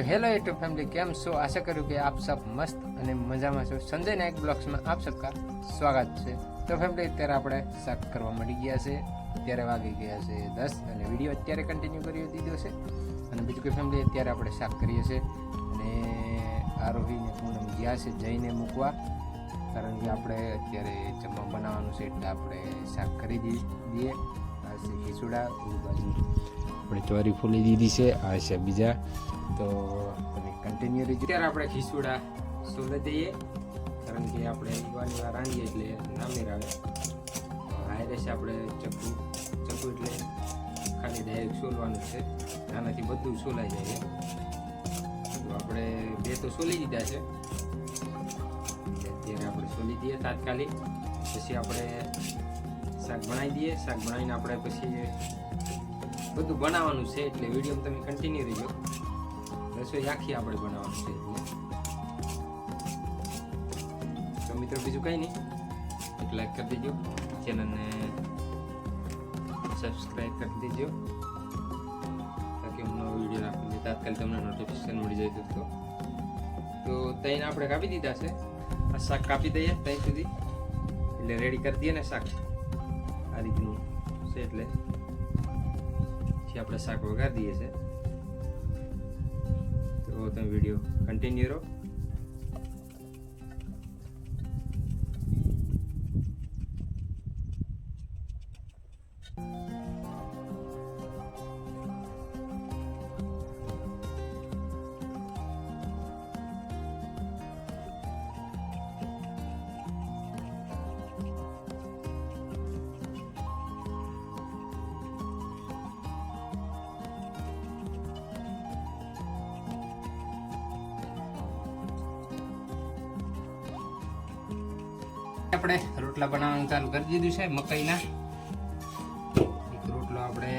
તો hello YouTube family, કેમ છો? આશા કરું કે આપ સબ મસ્ત અને મજામાં છો. સંજય નાયક બ્લોગ્સમાં આપ સબકા સ્વાગત છે. તો ફેમિલી, અત્યારે આપણે શાક કરવા મળી ગયા છે. અત્યારે વાગી ગયા છે દસ અને વીડિયો અત્યારે કન્ટિન્યુ કરી દીધો છે. અને બીજું કે ફેમિલી, અત્યારે આપણે શાક કરીએ છીએ. અને આરોહીને પૂનમ ગયા છે જઈને મૂકવા. કારણ કે આપણે અત્યારે જમવા બનાવવાનું છે એટલે આપણે શાક કરી દઈએ. છે ખીચુડા બાજુ આપણે ચોરી ફૂલી દીધી છે આ છે બીજા. તો તમે કન્ટિન્યુ રહેજો ત્યારે આપણે ખીચુડા સોલે દઈએ કારણ કે આપણે યુવાની વાર રાંધીએ એટલે નામેર આવે. હાયરે છે આપણે ચક્કુ ચક્કુ એટલે ખાલી ડાયરેક્ટ સોલવાનું છે. આનાથી બધું સોલાઈ જાય તો આપણે બે તો સોલી દીધા છે. અત્યારે આપણે સોલી દઈએ તાત્કાલિક. પછી આપણે શાક બનાવી દઈએ, શાક બનાવીને આપણે પછી બધું બનાવવાનું છે એટલે વીડિયો તમે કન્ટિન્યુ રહેજો. રસોઈ આખી આપણે બનાવવાનું છે તો મિત્રો બીજું કંઈ નહીં. એક લાઈક કરી દેજો. ચેનલને સબસ્ક્રાઈબ કરી દેજો. તાકી હું નવો વીડિયો નાખું તાત્કાલિક તમને નોટિફિકેશન મળી જાય તો તો. તઈને આપણે કાપી દીધા છે. આ શાક કાપી દઈએ ત્યાં સુધી. એટલે રેડી કરી દઈએ ને શાક. આ રીતનું છે એટલે પછી આપણે શાક વઘાર દઈએ છે. તો તમે વીડિયો કન્ટિન્યુ રહો. આપણે રોટલા બનાવવાનું ચાલુ કરી દીધું છે મકાઈના. એક રોટલો આપણે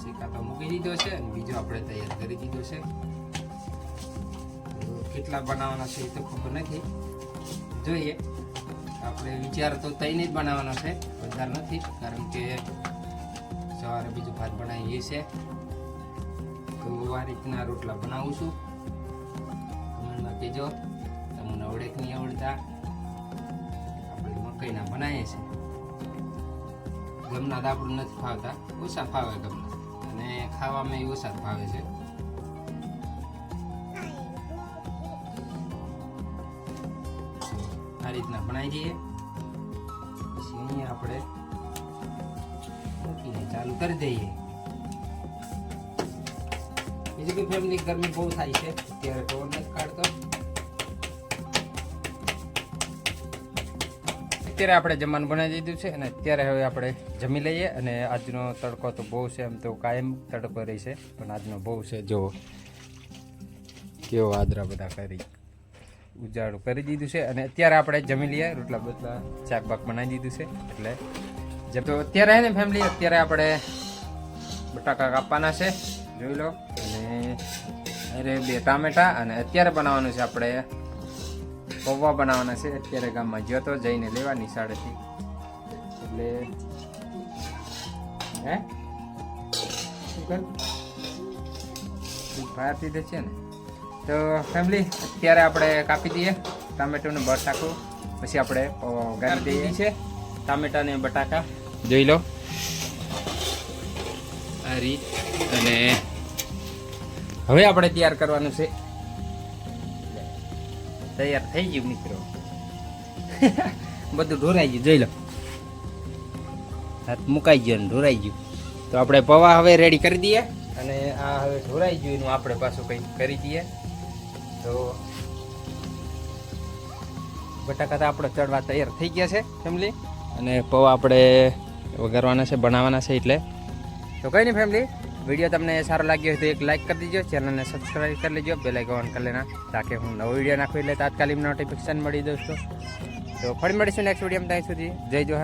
શેકાતો મૂકી દીધો છે અને બીજો આપણે તૈયાર કરી દીધો છે. કેટલા બનાવવાના છે એ તો ખબર નથી. જોઈએ. આપણે વિચાર તો તઈને જ બનાવવાનો છે, વધારે નથી, કારણ કે સવારે બીજું ભાત બનાવીએ છે તો આ રીતના રોટલા બનાવું છું. કમેન્ટમાં કહેજો, તમને આવડે કે નહીં આવડતા. મકાઈના બનાવીએ છીએ. ગમના દાબડું નથી ફાવતા, ઓછા ફાવે ગમના અને ખાવામાં એ ઓછા ફાવે છે. આ રીતના બનાવી દઈએ. પછી અહીંયા આપણે મૂકીને ચાલુ કરી દઈએ. બીજું કે ફેમિલી ગરમી બહુ થાય છે, અત્યારે પવન નથી કાઢતો. અત્યારે આપણે જમવાનું બનાવી દીધું છે અને અત્યારે હવે આપણે જમી લઈએ અને આજનો તડકો તો બહુ છે એમ તો કાયમ તડકો રહી છે, પણ આજનો બહુ છે, જો કેવો આદરા બધા કરી ઉજાડું કરી દીધું છે અને અત્યારે આપણે જમી લઈએ, રોટલા બોટલા, શાક બનાવી દીધું છે, એટલે જેમ તો અત્યારે હે ને ફેમિલી અત્યારે આપણે બટાકા કાપવાના છે, જોઈ લો, અને અરે બે ટામેટા, અને અત્યારે બનાવવાનું છે આપણે પૌવા બનાવવાના છે. અત્યારે ગામમાં ગયો તો જઈને લેવા નિશાળેથી. એટલે હે? શું કર? બહારથી દે છે ને? તો ફેમિલી અત્યારે આપણે કાપી દઈએ. ટામેટોનું આખું પછી આપણે પૌવા વઘારી દઈએ. છે. ટામેટા ને બટાકા. જોઈ લો. આ રીત. અને હવે આપણે તૈયાર કરવાનું છે. તૈયાર થઈ ગયું મિત્રો. બધું ઢોરાઈ ગયું, જોઈ લો. હાથ મુકાઈ ગયો ઢોરાઈ ગયું. તો આપણે પૌવા હવે રેડી કરી દઈએ અને આ હવે ઢોરાઈ ગયું, એનું આપણે પાછું કંઈક કરી દઈએ. તો બટાકા તો આપણે ચડવા તૈયાર થઈ ગયા છે ફેમિલી અને પૌવા આપણે વઘારવાના છે, બનાવવાના છે એટલે. તો કંઈ નહીં ફેમિલી વીડિયો તમને સારો લાગ્યો હોય તો એક લાઈક કરી દીજો ચેનલને સબસ્ક્રાઈબ કરી લેજો બેલ આઇકન કરી લેના, તાકે હું નવો વીડિયો નાખું એટલે તાત્કાલિક નોટિફિકેશન મળી દોસ્તો. તો ફરી મળીશું નેક્સ્ટ વિડીયોમાં ત્યાં સુધી. જય જોહાર.